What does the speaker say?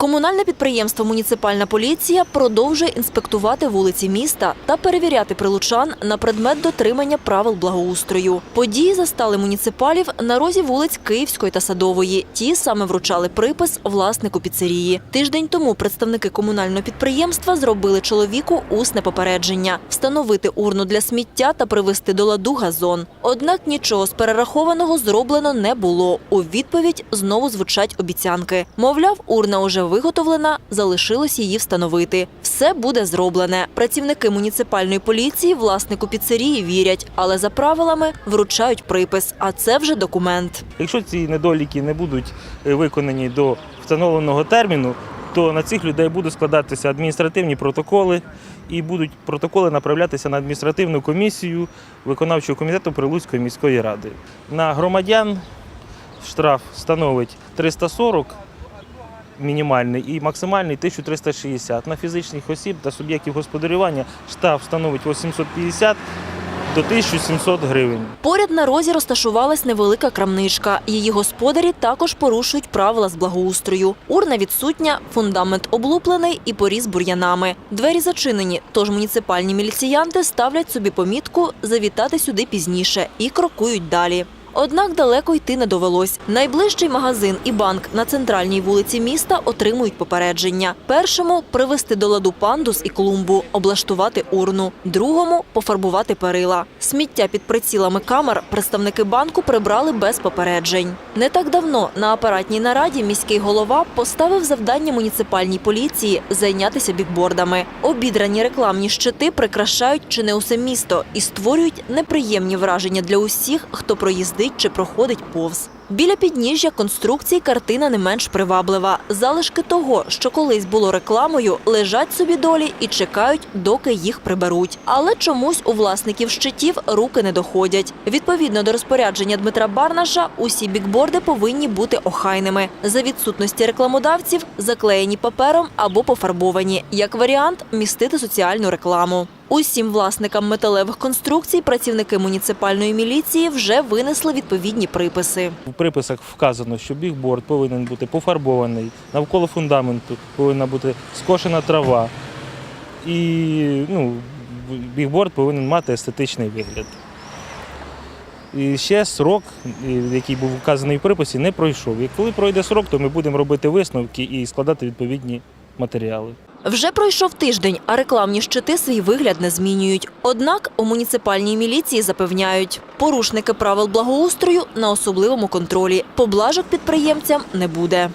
Комунальне підприємство Муніципальна поліція продовжує інспектувати вулиці міста та перевіряти прилучан на предмет дотримання правил благоустрою. Події застали муніципалів на розі вулиць Київської та Садової. Ті саме вручали припис власнику піцерії. Тиждень тому представники комунального підприємства зробили чоловіку усне попередження встановити урну для сміття та привести до ладу газон. Однак нічого з перерахованого зроблено не було. У відповідь знову звучать обіцянки. Мовляв, урна уже виготовлена, залишилось її встановити. Все буде зроблене. Працівники муніципальної поліції власнику піцерії вірять, але за правилами вручають припис. А це вже документ. Якщо ці недоліки не будуть е, виконані до встановленого терміну, то на цих людей будуть складатися адміністративні протоколи і будуть протоколи направлятися на адміністративну комісію виконавчого комітету Прилуцької міської ради. На громадян штраф становить 340 мінімальний і максимальний 1360. На фізичних осіб та суб'єктів господарювання штраф становить 850 до 1700 гривень. Поряд на розі розташувалась невелика крамничка. Її господарі також порушують правила з благоустрою. Урна відсутня, фундамент облуплений і поріс бур'янами. Двері зачинені, тож муніципальні міліціянти ставлять собі помітку завітати сюди пізніше і крокують далі. Однак далеко йти не довелось. Найближчий магазин і банк на центральній вулиці міста отримують попередження. Першому привезти до ладу пандус і клумбу, облаштувати урну. Другому пофарбувати перила. Сміття під прицілами камер представники банку прибрали без попереджень. Не так давно на апаратній нараді міський голова поставив завдання муніципальній поліції зайнятися бікбордами. Обідрані рекламні щити прикрашають чи не усе місто і створюють неприємні враження для усіх, хто проїздить чи проходить повз. Біля підніжжя конструкції картина не менш приваблива. Залишки того, що колись було рекламою, лежать собі долі і чекають, доки їх приберуть. Але чомусь у власників щитів руки не доходять. Відповідно до розпорядження Дмитра Барнаша, усі бікборди повинні бути охайними. За відсутності рекламодавців заклеєні папером або пофарбовані. Як варіант, містити соціальну рекламу. Усім власникам металевих конструкцій працівники муніципальної міліції вже винесли відповідні приписи. В приписах вказано, що бігборд повинен бути пофарбований, навколо фундаменту повинна бути скошена трава. І ну, бігборд повинен мати естетичний вигляд. І ще срок, який був вказаний в приписі, не пройшов. І коли пройде срок, то ми будемо робити висновки і складати відповідні матеріали. Вже пройшов тиждень, а рекламні щити свій вигляд не змінюють. Однак у муніципальній міліції запевняють, порушники правил благоустрою на особливому контролі. Поблажок підприємцям не буде.